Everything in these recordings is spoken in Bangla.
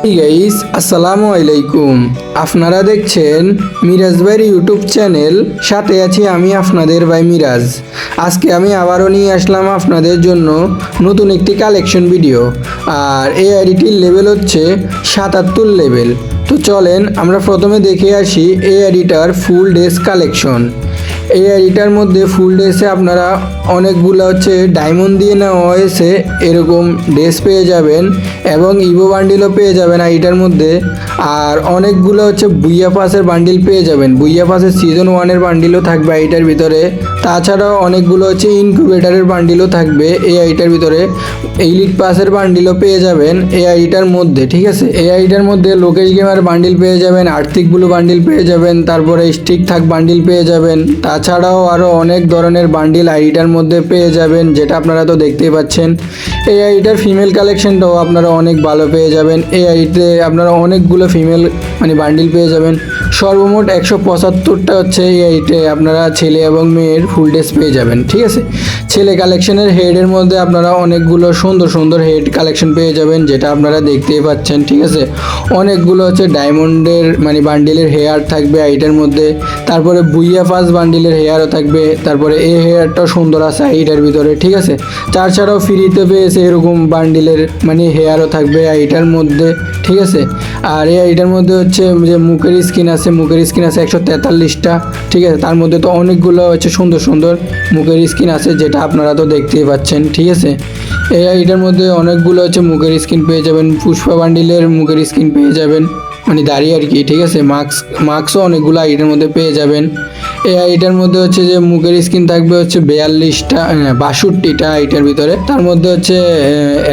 গাইস আসসালামু আলাইকুম। আপনারা দেখছেন মিরাজ ভাইয়ের ইউটিউব চ্যানেল সাথে আছি আমি আপনাদের ভাই মিরাজ। আজকে আমি আবারও নিয়ে আসলাম আপনাদের জন্য নতুন একটি কালেকশন ভিডিও আর এই আইডিটির লেভেল হচ্ছে সাতাত্তর লেভেল তো চলেন আমরা প্রথমে দেখে আসি এই আইডিটার ফুল ডেস কালেকশন এই আইডিটার মধ্যে ফুল ড্রেসে আপনারা অনেকগুলো হচ্ছে ডায়মন্ড দিয়ে নেওয়া হয়েছে এরকম ড্রেস পেয়ে যাবেন এবং ইভো বান্ডিলও পেয়ে যাবেন আইডিটার মধ্যে। আর অনেকগুলো হচ্ছে বুইয়া পাসের বান্ডিল পেয়ে যাবেন। বুইয়া পাসের সিজন ওয়ানের বান্ডিলও থাকবে আইটার ভিতরে। তাছাড়াও অনেকগুলো হচ্ছে ইনকিউবেটারের বান্ডিলও থাকবে এই আইটার ভিতরে। এইলিট পাসের বান্ডিলও পেয়ে যাবেন এই আইটার মধ্যে, ঠিক আছে? এই আইটার মধ্যে লোকেশ গেমার বান্ডিল পেয়ে যাবেন আর্থিক ব্লু বান্ডিল পেয়ে যাবেন, তারপরে স্টিক থাক বান্ডিল পেয়ে যাবেন। তাছাড়াও আরও অনেক ধরনের বান্ডিল আইডিটার মধ্যে পেয়ে যাবেন, যেটা আপনারা তো দেখতেই পাচ্ছেন। এই আইডিটার ফিমেল কালেকশনটাও আপনারা অনেক ভালো পেয়ে যাবেন। এই আইডিতে আপনারা অনেকগুলো ফিমেল মানে বান্ডিল পেয়ে যাবেন। সর্বমোট একশো পঁচাত্তরটা হচ্ছে এই আইটে আপনারা ছেলে এবং মেয়ের ফুল ড্রেস পেয়ে যাবেন, ঠিক আছে? ছেলে কালেকশনের হেডের মধ্যে আপনারা অনেকগুলো সুন্দর সুন্দর হেড কালেকশন পেয়ে যাবেন, যেটা আপনারা দেখতেই পাচ্ছেন, ঠিক আছে? অনেকগুলো হচ্ছে ডায়মন্ডের মানে বান্ডিলের হেয়ার থাকবে আইটার মধ্যে, তারপরে বুইয়া পাস বান্ডিলের হেয়ারও থাকবে, তারপরে এই হেয়ারটাও সুন্দর আছে আইটার ভিতরে, ঠিক আছে? তাছাড়াও ফ্রিতে পেয়েছে এরকম বান্ডিলের মানে হেয়ারও থাকবে আইটার মধ্যে ঠিক আছে? আর এটার মধ্যে হচ্ছে যে মুখের স্কিন আছে, মুখের স্কিন আছে একশো তেতাল্লিশটা, ঠিক আছে? তার মধ্যে তো অনেকগুলো হচ্ছে সুন্দর সুন্দর মুখের স্কিন আছে যেটা আপনারা তো দেখতেই পাচ্ছেন, ঠিক আছে? এই আইটার মধ্যে অনেকগুলো হচ্ছে মুখের স্কিন পেয়ে যাবেন, পুষ্পা বান্ডিলের মুখের স্কিন পেয়ে যাবেন মানে দাঁড়িয়ে আর কি, ঠিক আছে? মাস্ক মাস্কও অনেকগুলো আইটের মধ্যে পেয়ে যাবেন। এই আইটার মধ্যে হচ্ছে যে মুখের স্কিন থাকবে হচ্ছে বিয়াল্লিশটা বাষট্টিটা আইটার ভিতরে। তার মধ্যে হচ্ছে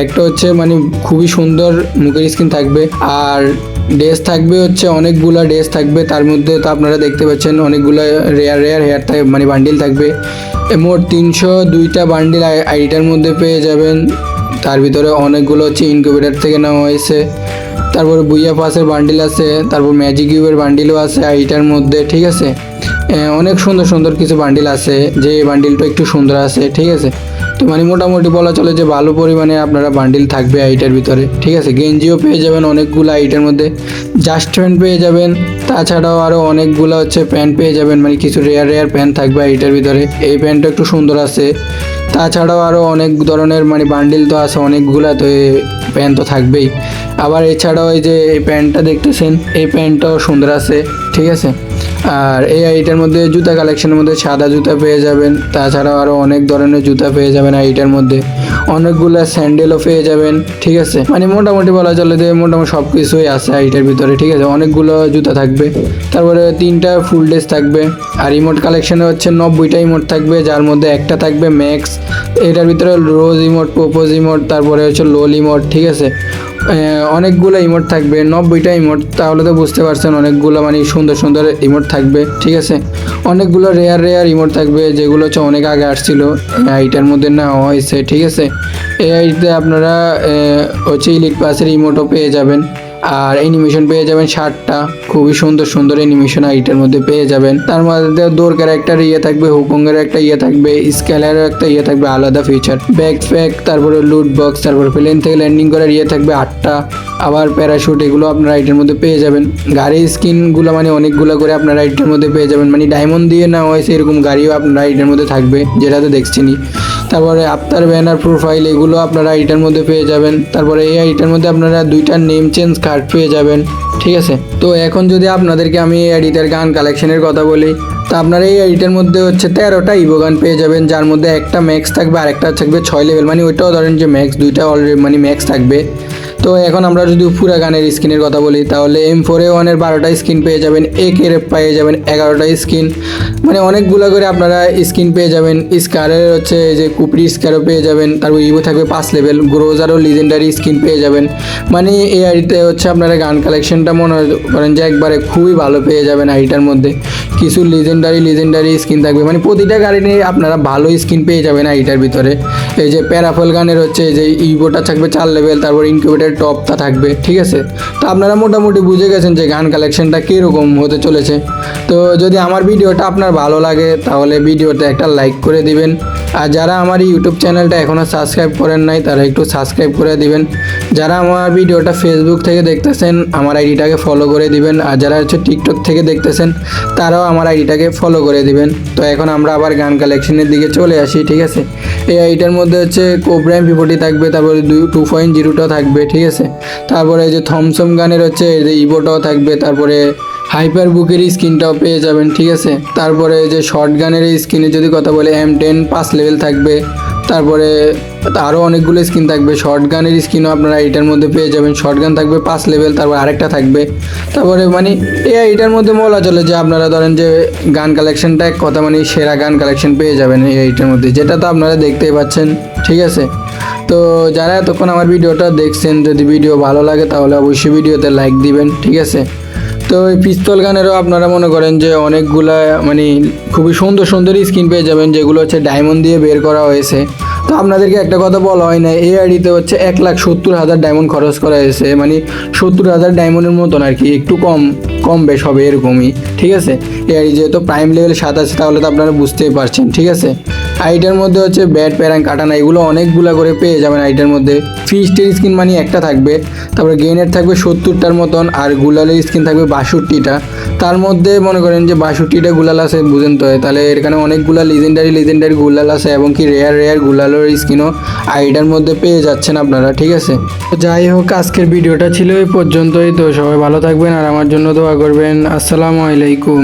একটা হচ্ছে মানে খুবই সুন্দর মুখের স্কিন থাকবে। আর ড্রেস থাকবে হচ্ছে অনেকগুলো ড্রেস থাকবে। তার মধ্যে তো আপনারা দেখতে পাচ্ছেন অনেকগুলো রেয়ার রেয়ার হেয়ার মানে বান্ডিল থাকবে। মোট তিনশো দুইটা বান্ডিল আইটার মধ্যে পেয়ে যাবেন। তার ভিতরে অনেকগুলো হচ্ছে ইনকিউবেটার থেকে নেওয়া হয়েছে। তারপরে বুইয়া পাসের বান্ডিল আছে, তারপর ম্যাজিক কিউবের বান্ডিলও আছে এইটার মধ্যে, ঠিক আছে? অনেক সুন্দর সুন্দর কিছু বান্ডিল আছে, যে বান্ডিলটা একটু সুন্দর আছে, ঠিক আছে? তো মানে মোটামুটি বলা চলে যে ভালো পরিমাণে আপনারা বান্ডিল থাকবে আইটার ভিতরে, ঠিক আছে? গেঞ্জিও পেয়ে যাবেন অনেকগুলো আইটার মধ্যে, জাস্ট প্যান্ট পেয়ে যাবেন, তাছাড়াও আরও অনেকগুলো হচ্ছে প্যান্ট পেয়ে যাবেন মানে কিছু রেয়ার রেয়ার প্যান্ট থাকবে আইটার ভিতরে, এই প্যান্টটা একটু সুন্দর আছে তাছাড়াও আরও অনেক ধরনের মানে বান্ডিল তো আছে, অনেকগুলা তো প্যান্ট তো থাকবেই। আবার এছাড়াও এই যে এই প্যান্টটা দেখতেছেন, এই প্যান্টটাও সুন্দর আছে, ঠিক আছে? আর এই আইটার মধ্যে জুতা কালেকশনের মধ্যে সাদা জুতা পেয়ে যাবেন, তাছাড়াও আরও অনেক ধরনের জুতা পেয়ে যাবেন আইটার মধ্যে। অনেকগুলো স্যান্ডেলও পেয়ে যাবেন, ঠিক আছে? মানে মোটামুটি বলা চলে যে মোটামুটি সব কিছুই আছে আইটার ভিতরে, ঠিক আছে? অনেকগুলো জুতা থাকবে। তারপরে তিনটা ফুল ড্রেস থাকবে। আর ইমোট কালেকশনে হচ্ছে নব্বইটা ইমোট থাকবে, যার মধ্যে একটা থাকবে ম্যাক্স এটার ভিতরে রোজ ইমোট পোপোজ ইমোট তারপরে হচ্ছে লোল ইমোট ঠিক আছে? অনেকগুলো ইমোট থাকবে, নব্বইটা ইমোট তাহলে তো বুঝতে পারছেন অনেকগুলো মানে সুন্দর সুন্দর ইমোট থাকবে, ঠিক আছে? অনেকগুলো রেয়ার রেয়ার ইমোট থাকবে, যেগুলো হচ্ছে অনেক আগে আসছিল এইটার মধ্যে নেওয়া হয়েছে, ঠিক আছে? এই আইতে আপনারা হচ্ছে ইলিট পাসের ইমোটও পেয়ে যাবেন। আর অ্যানিমেশন পেয়ে যাবেন ষাটটা। খুবই সুন্দর সুন্দর অ্যানিমেশন আইটার মধ্যে পেয়ে যাবেন। তার মধ্যে দোরকার একটা ইয়ে থাকবে, হুকুঙ্গের একটা ইয়ে থাকবে, স্কেলেরও একটা ইয়ে থাকবে, আলাদা ফিচার ব্যাগ প্যাক তারপরে লুট বক্স তারপরে প্লেন থেকে ল্যান্ডিং করার ইয়ে থাকবে আটটা। আবার প্যারাশুট এগুলো আপনারা আইটের মধ্যে পেয়ে যাবেন। গাড়ির স্কিনগুলো মানে অনেকগুলো করে আপনারা আইটের মধ্যে পেয়ে যাবেন। মানে ডায়মন্ড দিয়ে না হয়েছে এরকম গাড়িও আপনারা আইটের মধ্যে থাকবে যেটা তো দেখছেনই। তারপরে আফতার ব্যানার প্রোফাইল এগুলো আপনারা এইটার মধ্যে পেয়ে যাবেন। তারপরে এই আইটার মধ্যে আপনারা দুইটা নেম চেঞ্জ কার্ড পেয়ে যাবেন, ঠিক আছে? তো এখন যদি আপনাদেরকে আমি এডিটার গান কালেকশনের কথা বলি, তো আপনারা এই এডিটার মধ্যে হচ্ছে তেরোটা ইভো গান পেয়ে যাবেন, যার মধ্যে একটা ম্যাক্স থাকবে আর একটা থাকবে ছয় লেভেল মানে ওইটাও ধরেন যে ম্যাক্স দুইটা অলরেডি মানে ম্যাক্স থাকবে। তো এখন আমরা যদি পুরা গানের স্কিনের কথা বলি, তাহলে এম ফোর এ ওয়ানের বারোটা স্কিন পেয়ে যাবেন এ কে পেয়ে যাবেন এগারোটা স্কিন মানে অনেকগুলো করে আপনারা স্কিন পেয়ে যাবেন। স্কারের হচ্ছে যে কুপরি স্কারও পেয়ে যাবেন, তারপর ইভো থাকবে পাঁচ লেভেল গ্রোজারও লিজেন্ডারি স্কিন পেয়ে যাবেন। মানে এই আইডিতে হচ্ছে আপনারা গান কালেকশনটা মনে করেন যে একবারে খুবই ভালো পেয়ে যাবেন আইডিটার মধ্যে। কিছু লিজেন্ডারি লিজেন্ডারি স্কিন থাকবে। মানে প্রতিটা গাড়ি নিয়ে আপনারা ভালো স্কিন পেয়ে যাবেন আইটার ভিতরে। এই যে প্যারাফল গানের হচ্ছে যে ইভোটা থাকবে চার লেভেল তারপর ইনকিউবেটার টপটা থাকবে, ঠিক আছে? তো আপনারা মোটামুটি বুঝে গেছেন যে গান কালেকশনটা কীরকম হতে চলেছে। তো যদি আমার ভিডিওটা আপনার ভালো লাগে, তাহলে ভিডিওতে একটা লাইক করে দিবেন। আর যারা আমার ইউটিউব চ্যানেলটা এখনও সাবস্ক্রাইব করেন নাই, তারা একটু সাবস্ক্রাইব করে দিবেন। যারা আমার ভিডিওটা ফেসবুক থেকে দেখতেছেন, আমার আইডিটাকে ফলো করে দিবেন। আর যারা হচ্ছে টিকটক থেকে দেখতেছেন, তারাও আমার আইডিটাকে ফলো করে দিবেন। তো এখন আমরা আবার গান কালেকশনের দিকে চলে আসি, ঠিক আছে? এই আইডিটার মধ্যে হচ্ছে কোব্রাইম ফিফোর্টি থাকবে, তারপরে টু পয়েন্ট জিরোটাও থাকবে, ঠিক আছে? তারপরে যে থমসম গানের হচ্ছে এই যে ইভোটাও থাকবে, তারপরে হাইপার বুকের স্ক্রিনটাও পেয়ে যাবেন, ঠিক আছে? তারপরে যে শর্ট গানের স্ক্রিনে যদি কথা বলে এম টেন পাঁচ লেভেল থাকবে। তারপরে আরও অনেকগুলো স্কিন থাকবে। শর্ট গানের স্কিনও আপনারা এটার মধ্যে পেয়ে যাবেন। শর্ট গান থাকবে পাঁচ লেভেল তারপর আরেকটা থাকবে। তারপরে মানে এ এটার মধ্যে বলা চলে যে আপনারা ধরেন যে গান কালেকশনটা এক কথা মানে সেরা গান কালেকশন পেয়ে যাবেন এই এইটার মধ্যে। যেটা তো আপনারা দেখতেই পাচ্ছেন, ঠিক আছে? তো যারা এতক্ষণ আমার ভিডিওটা দেখছেন, যদি ভিডিও ভালো লাগে তাহলে অবশ্যই ভিডিওতে লাইক দিবেন, ঠিক আছে? তো এই পিস্তল গানেরও আপনারা মনে করেন যে অনেকগুলা মানে খুবই সুন্দর সুন্দরই স্কিন পেয়ে যাবেন, যেগুলো হচ্ছে ডায়মন্ড দিয়ে বের করা হয়েছে। তো আপনাদেরকে একটা কথা বলা হয় না, এই আইডিতে হচ্ছে এক লাখ সত্তর হাজার ডায়মন্ড খরচ করা হয়েছে মানে সত্তর হাজার ডায়মন্ডের মতন আর কি, একটু কম কম বেশ হবে এরকমই, ঠিক আছে? এই আইডি যেহেতু প্রাইম লেভেল সাত আছে, তাহলে তো আপনারা বুঝতেই পারছেন, ঠিক আছে? আইটার মধ্যে হচ্ছে ব্যাট প্যারাং, কাটানা, এগুলো অনেকগুলো করে পেয়ে যাবেন আইটার মধ্যে। ফিস্টের স্কিন মানে একটা থাকবে, তারপরে গেনের থাকবে সত্তরটার মতন, আর গুলালের স্কিন থাকবে বাষট্টিটা। তার মধ্যে মনে করেন যে বাষট্টিটা গুলাল আছে, বুঝেন তো, তাহলে এখানে অনেকগুলা লিজেন্ডারি লিজেন্ডারি গুলাল আছে, এবং কি রেয়ার রেয়ার গুলালের স্কিনও আইডার মধ্যে পেয়ে যাচ্ছেন আপনারা, ঠিক আছে? তো যাই হোক, আজকের ভিডিওটা ছিল এই পর্যন্তই। তো সবাই ভালো থাকবেন আর আমার জন্য দোয়া করবেন। আসসালামু আলাইকুম।